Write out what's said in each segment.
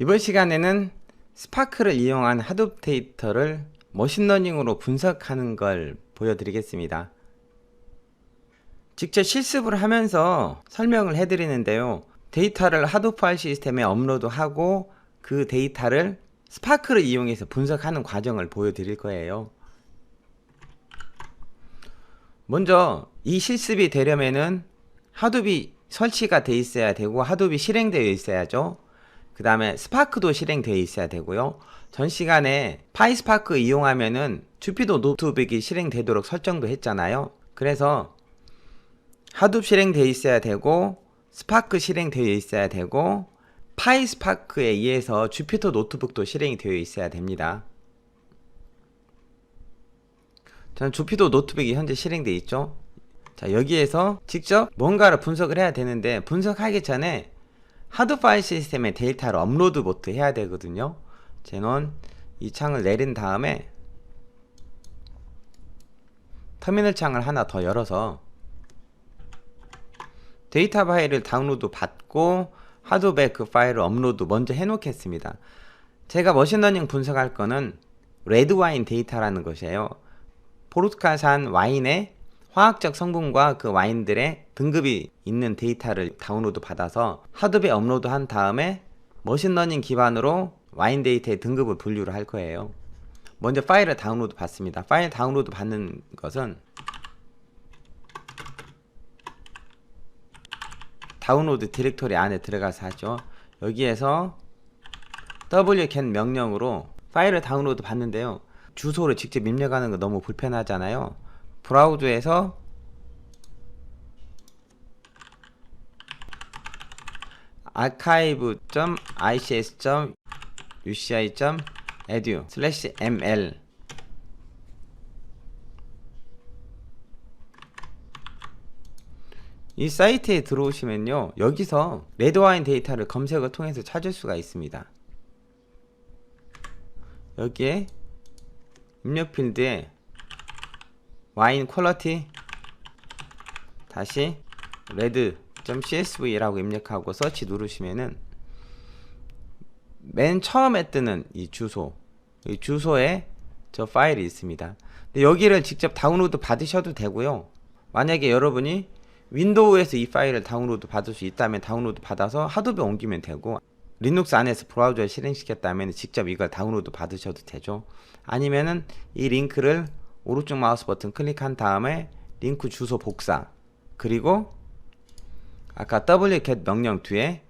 이번 시간에는 스파크를 이용한 하둡 데이터를 머신러닝으로 분석하는 걸 보여드리겠습니다. 직접 실습을 하면서 설명을 해드리는데요. 데이터를 하둡 파일 시스템에 업로드하고 그 데이터를 스파크를 이용해서 분석하는 과정을 보여드릴 거예요. 먼저 이 실습이 되려면은 하둡이 설치가 돼 있어야 되고 하둡이 실행되어 있어야죠. 그 다음에 스파크도 실행되어 있어야 되고요. 전 시간에 파이스파크 이용하면은 주피도 노트북이 실행되도록 설정도 했잖아요. 그래서 하둡 실행되어 있어야 되고 스파크 실행되어 있어야 되고 파이스파크에 의해서 주피터 노트북도 실행이 되어 있어야 됩니다. 저는 주피도 노트북이 현재 실행되어 있죠. 자, 여기에서 직접 뭔가를 분석을 해야 되는데 분석하기 전에 하드 파일 시스템에 데이터를 업로드부터 해야 되거든요. 제는 이 창을 내린 다음에 터미널 창을 하나 더 열어서 데이터 파일을 다운로드 받고 하드백 그 파일을 업로드 먼저 해 놓겠습니다. 제가 머신러닝 분석할 거는 레드와인 데이터라는 것이에요. 포르투갈산 와인의 화학적 성분과 그 와인들의 등급이 있는 데이터를 다운로드 받아서 하드에 업로드 한 다음에 머신러닝 기반으로 와인 데이터의 등급을 분류를 할 거예요. 먼저 파일을 다운로드 받습니다. 파일 다운로드 받는 것은 다운로드 디렉토리 안에 들어가서 하죠. 여기에서 wget 명령으로 파일을 다운로드 받는데요. 주소를 직접 입력하는 거 너무 불편하잖아요. 브라우저에서 archive.ics.uci.edu 슬래시 ml 이 사이트에 들어오시면요 여기서 레드와인 데이터를 검색을 통해서 찾을 수가 있습니다. 여기에 입력 필드에 와인 퀄러티. 다시 red.csv라고 입력하고 서치 누르시면은 맨 처음에 뜨는 이 주소 이 주소에 저 파일이 있습니다. 근데 여기를 직접 다운로드 받으셔도 되고요. 만약에 여러분이 윈도우에서 이 파일을 다운로드 받을 수 있다면 다운로드 받아서 하드에 옮기면 되고 리눅스 안에서 브라우저에 실행시켰다면 직접 이걸 다운로드 받으셔도 되죠. 아니면은 이 링크를 오른쪽 마우스 버튼 클릭한 다음에 링크 주소 복사. 그리고 아까 wget 명령 뒤에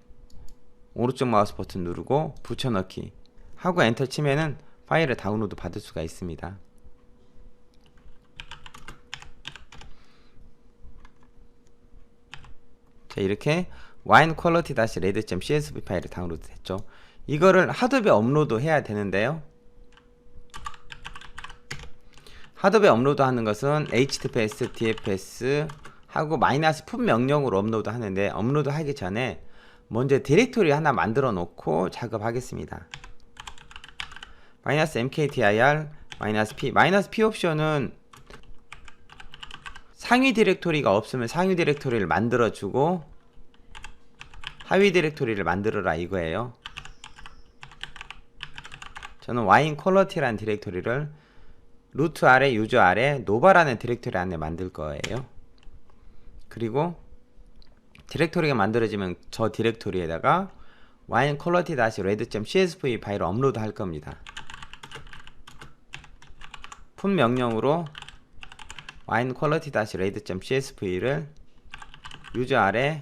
오른쪽 마우스 버튼 누르고 붙여넣기. 하고 엔터 치면은 파일을 다운로드 받을 수가 있습니다. 자 이렇게 wine quality red.csv 파일을 다운로드 됐죠. 이거를 하드에 업로드 해야 되는데요 하드에 업로드 하는 것은 https, dfs 하고 마이너스 푼 명령으로 업로드 하는데 업로드 하기 전에 먼저 디렉토리 하나 만들어 놓고 작업하겠습니다. 마이너스 mkdir 마이너스 p 마이너스 p 옵션은 상위 디렉토리가 없으면 상위 디렉토리를 만들어 주고 하위 디렉토리를 만들어라 이거예요. 저는 와인 퀄러티라는 디렉토리를 루트 아래 유저 아래 노바라는 디렉토리 안에 만들 거예요. 그리고 디렉토리가 만들어지면 저 디렉토리에다가 다시 레드.csv 파일을 업로드 할 겁니다. 푼 명령으로 다시 레드.csv를 유저 아래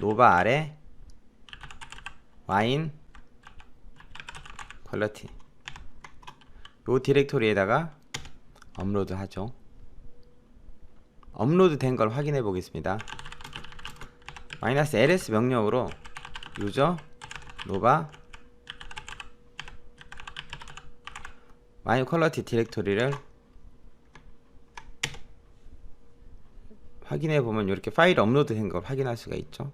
노바 아래 와인 퀄러티 요 디렉토리에다가 업로드 하죠. 업로드 된 걸 확인해 보겠습니다. 마이너스 ls 명령으로 유저 노바 퀄러티 디렉토리를 확인해 보면 이렇게 파일 업로드 된 걸 확인할 수가 있죠.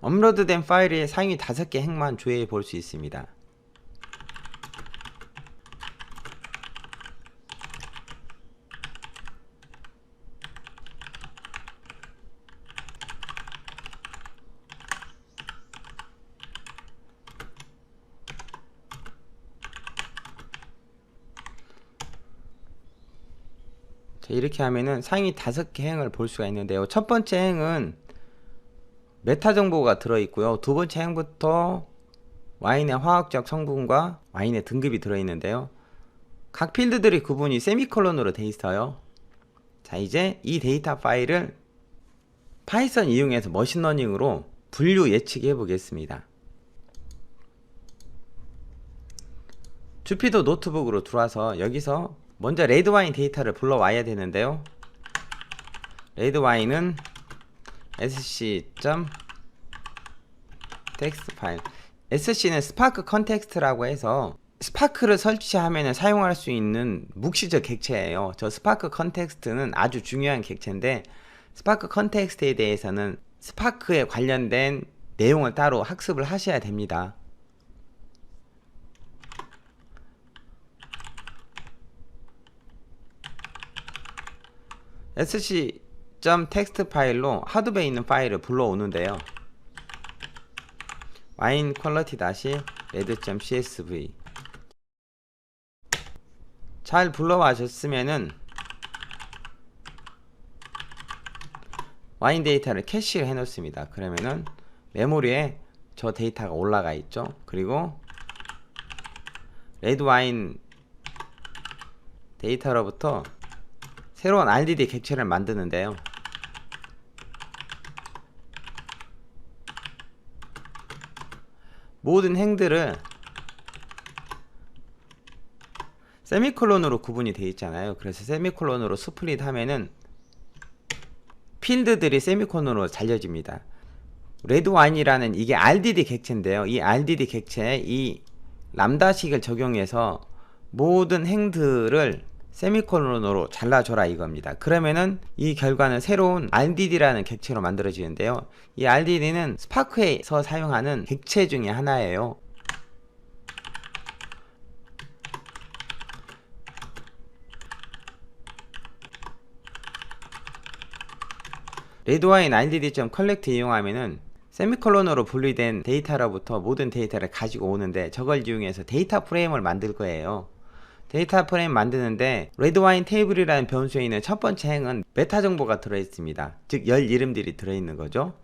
업로드된 파일의 상위 5개 행만 조회해 볼 수 있습니다 이렇게 하면은 상위 다섯 개 행을 볼 수가 있는데요. 첫 번째 행은 메타 정보가 들어 있고요. 두 번째 행부터 와인의 화학적 성분과 와인의 등급이 들어 있는데요. 각 필드들의 구분이 세미콜론으로 돼 있어요. 자, 이제 이 데이터 파일을 파이썬 이용해서 머신러닝으로 분류 예측해 보겠습니다. 주피도 노트북으로 들어와서 여기서 먼저 레드 와인 데이터를 불러와야 되는데요. 레드 와인은 sc. 텍스트 파일 sc는 스파크 컨텍스트라고 해서 스파크를 설치하면 사용할 수 있는 묵시적 객체예요. 저 스파크 컨텍스트는 아주 중요한 객체인데 스파크 컨텍스트에 대해서는 스파크에 관련된 내용을 따로 학습을 하셔야 됩니다. sc.text 파일로 하드베에 있는 파일을 불러오는데요. wine quality 다시 red.csv 잘 불러와셨으면은 와인 데이터를 캐시를 해 놓습니다. 그러면은 메모리에 저 데이터가 올라가 있죠. 그리고 레드 와인 데이터로부터 새로운 RDD 객체를 만드는데요. 모든 행들을 세미콜론으로 구분이 되어 있잖아요. 그래서 세미콜론으로 스플릿 하면은 필드들이 세미콜론으로 잘려집니다. 레드와인이라는 이게 RDD 객체인데요. 이 RDD 객체에 이 람다식을 적용해서 모든 행들을 세미콜론으로 잘라줘라 이겁니다. 그러면은 이 결과는 새로운 RDD라는 객체로 만들어지는데요. 이 RDD는 스파크에서 사용하는 객체 중에 하나예요. 레드와인 RDD.collect 이용하면은 세미콜론으로 분리된 데이터로부터 모든 데이터를 가지고 오는데 저걸 이용해서 데이터 프레임을 만들 거예요. 데이터 프레임 만드는데 레드와인 테이블이라는 변수에 있는 첫 번째 행은 메타 정보가 들어 있습니다. 즉 열 이름들이 들어 있는 거죠.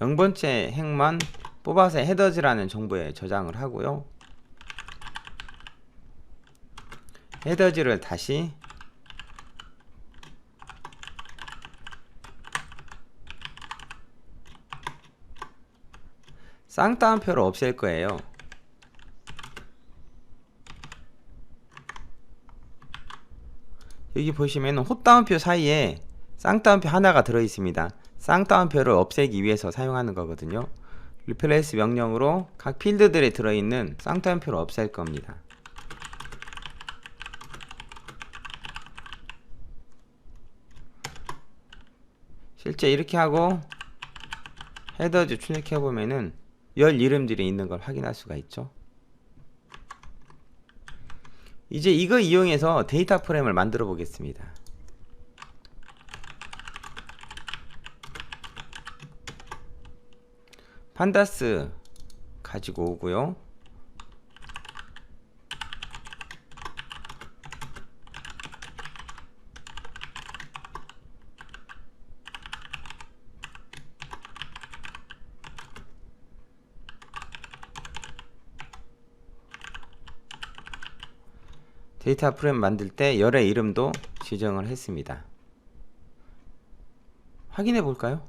영 번째 행만 뽑아서 헤더즈라는 정보에 저장을 하고요. 헤더즈를 다시 쌍따옴표를 없앨 거예요. 여기 보시면 헛따옴표 사이에 쌍따옴표 하나가 들어 있습니다. 쌍따옴표를 없애기 위해서 사용하는 거거든요. 리플레이스 명령으로 각 필드들에 들어있는 쌍따옴표를 없앨 겁니다. 실제 이렇게 하고 헤더즈 출력해 보면은 열 이름들이 있는 걸 확인할 수가 있죠. 이제 이거 이용해서 데이터 프레임을 만들어 보겠습니다. 판다스 가지고 오고요. 데이터 프레임 만들 때 열의 이름도 지정을 했습니다. 확인해 볼까요?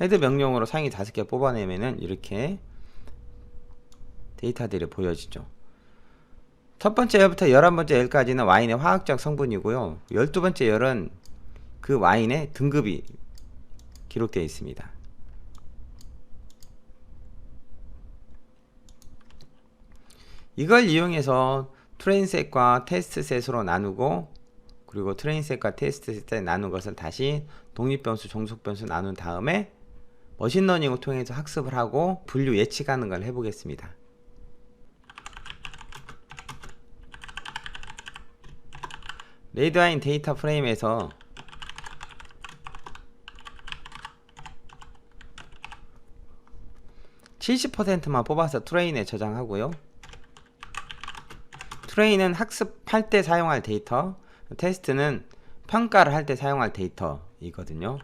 헤드 명령으로 상위 다섯 개 뽑아내면은 이렇게 데이터들이 보여지죠. 첫 번째 열부터 열한 번째 열까지는 와인의 화학적 성분이고요. 열두 번째 열은 그 와인의 등급이 기록되어 있습니다. 이걸 이용해서 트레인셋과 테스트셋으로 나누고 그리고 트레인셋과 테스트셋에 나눈 것을 다시 독립변수, 종속변수 나눈 다음에 머신러닝을 통해서 학습을 하고 분류 예측하는 걸 해보겠습니다. 레이드아인 데이터 프레임에서 70%만 뽑아서 트레인에 저장하고요. 트레인은 학습할 때 사용할 데이터, 테스트는 평가를 할 때 사용할 데이터이거든요.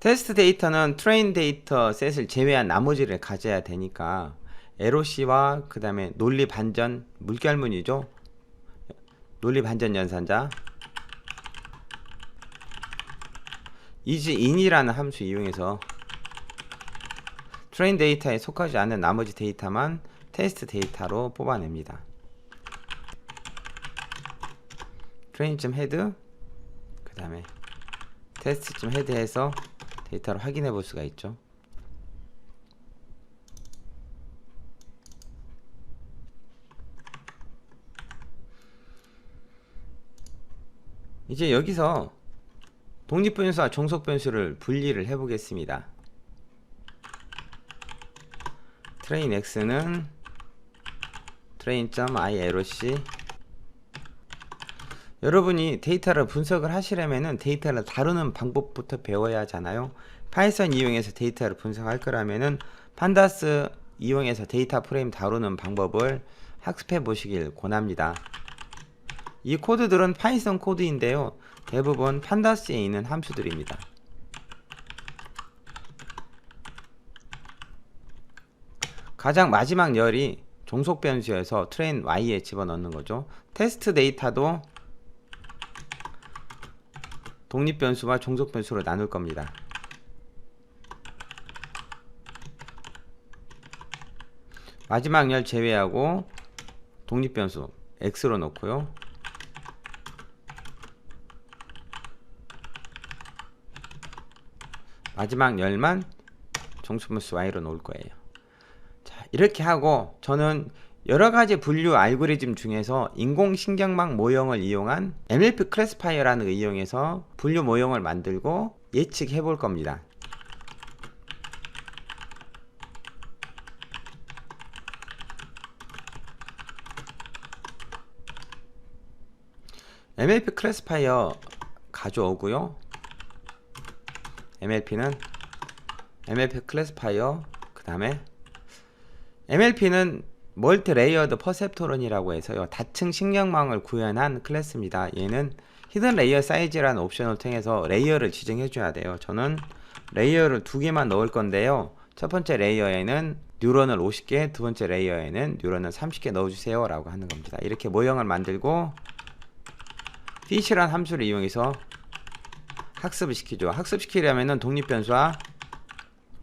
테스트 데이터는 트레인 데이터 셋을 제외한 나머지를 가져야 되니까 LOC와 그 다음에 논리 반전 물결문이죠. 논리 반전 연산자 isIn이라는 함수 이용해서 트레인 데이터에 속하지 않는 나머지 데이터만 테스트 데이터로 뽑아냅니다. 트레인.헤드 그 다음에 테스트.헤드해서 데이터를 확인해 볼 수가 있죠. 이제 여기서 독립변수와 종속변수를 분리를 해보겠습니다. 트레인 x는 train.iloc 여러분이 데이터를 분석을 하시려면은 데이터를 다루는 방법부터 배워야 하잖아요. 파이썬 이용해서 데이터를 분석할 거라면은 판다스 이용해서 데이터 프레임 다루는 방법을 학습해 보시길 권합니다. 이 코드들은 파이썬 코드인데요. 대부분 판다스에 있는 함수들입니다. 가장 마지막 열이 종속 변수여서 트레인 y에 집어넣는 거죠. 테스트 데이터도 독립 변수와 종속 변수로 나눌 겁니다. 마지막 열 제외하고 독립 변수 x로 놓고요. 마지막 열만 종수분수 y로 놓을 거예요. 자, 이렇게 하고 저는 여러 가지 분류 알고리즘 중에서 인공신경망 모형을 이용한 MLP 클래스파이어라는 걸 이용해서 분류 모형을 만들고 예측해 볼 겁니다. MLP 클래스파이어 가져오고요. MLP는 MLP 클래스파이어 그 다음에 MLP는 멀티 레이어드 퍼셉토론이라고 해서요. 다층 신경망을 구현한 클래스입니다. 얘는 히든 레이어 사이즈라는 옵션을 통해서 레이어를 지정해 줘야 돼요. 저는 레이어를 두 개만 넣을 건데요. 첫 번째 레이어에는 뉴런을 50개 두 번째 레이어에는 뉴런을 30개 넣어주세요 라고 하는 겁니다. 이렇게 모형을 만들고 fish란 함수를 이용해서 학습을 시키죠. 학습시키려면은 독립변수와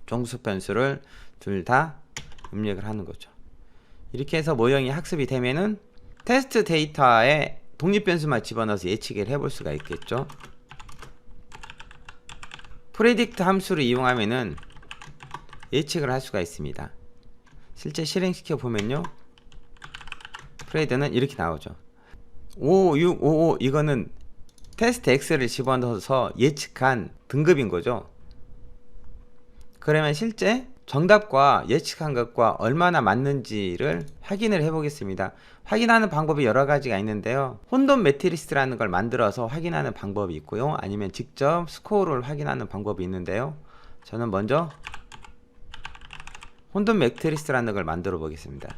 종수변수를 둘 다 입력을 하는 거죠 이렇게 해서 모형이 학습이 되면은 테스트 데이터에 독립 변수만 집어넣어서 예측을 해볼 수가 있겠죠. 프레딕트 함수를 이용하면은 예측을 할 수가 있습니다. 실제 실행시켜 보면요. 프레드는 이렇게 나오죠. 5, 6, 5, 5 이거는 테스트 X를 집어넣어서 예측한 등급인 거죠. 그러면 실제 정답과 예측한 것과 얼마나 맞는지를 확인을 해 보겠습니다. 확인하는 방법이 여러 가지가 있는데요. 혼돈 매트리스라는 걸 만들어서 확인하는 방법이 있고요. 아니면 직접 스코어를 확인하는 방법이 있는데요. 저는 먼저 혼돈 매트리스라는 걸 만들어 보겠습니다.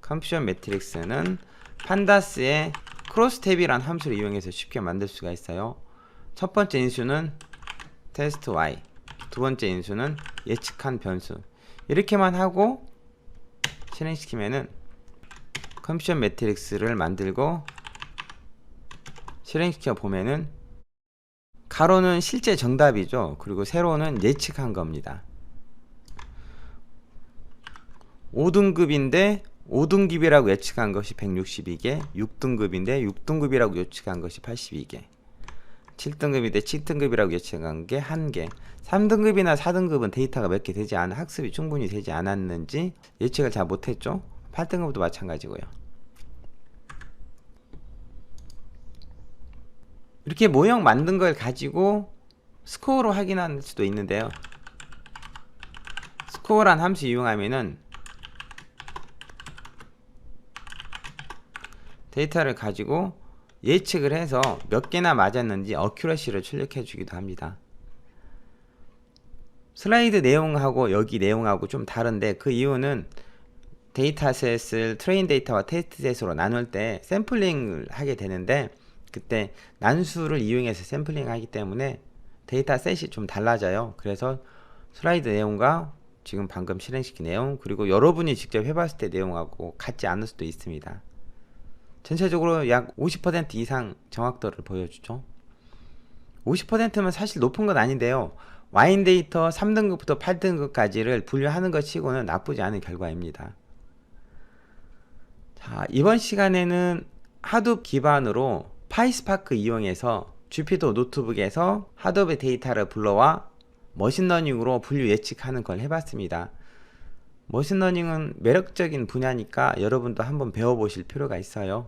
컴퓨전 매트릭스는 판다스의 크로스탭이란 함수를 이용해서 쉽게 만들 수가 있어요. 첫 번째 인수는 테스트 y 두 번째 인수는 예측한 변수. 이렇게만 하고 실행시키면은 컴퓨전 매트릭스를 만들고 실행시켜 보면은 가로는 실제 정답이죠. 그리고 세로는 예측한 겁니다. 5등급인데 5등급이라고 예측한 것이 162개 6등급인데 6등급이라고 예측한 것이 82개 7등급인데 7등급이라고 예측한 게 1개. 3등급이나 4등급은 데이터가 몇 개 되지 않아 학습이 충분히 되지 않았는지 예측을 잘 못했죠? 8등급도 마찬가지고요. 이렇게 모형 만든 걸 가지고 스코어로 확인할 수도 있는데요. 스코어란 함수 이용하면은 데이터를 가지고 예측을 해서 몇 개나 맞았는지 어큐러시를 출력해 주기도 합니다. 슬라이드 내용하고 여기 내용하고 좀 다른데 그 이유는 데이터셋을 트레인 데이터와 테스트셋으로 나눌 때 샘플링을 하게 되는데 그때 난수를 이용해서 샘플링 하기 때문에 데이터셋이 좀 달라져요. 그래서 슬라이드 내용과 지금 방금 실행시킨 내용 그리고 여러분이 직접 해봤을 때 내용하고 같지 않을 수도 있습니다. 전체적으로 약 50% 이상 정확도를 보여주죠. 50%면 사실 높은 건 아닌데요. 와인 데이터 3등급부터 8등급까지를 분류하는 것 치고는 나쁘지 않은 결과입니다. 자, 이번 시간에는 하둡 기반으로 파이스파크 이용해서 주피터 노트북에서 하둡의 데이터를 불러와 머신러닝으로 분류 예측하는 걸 해봤습니다. 머신러닝은 매력적인 분야니까 여러분도 한번 배워보실 필요가 있어요.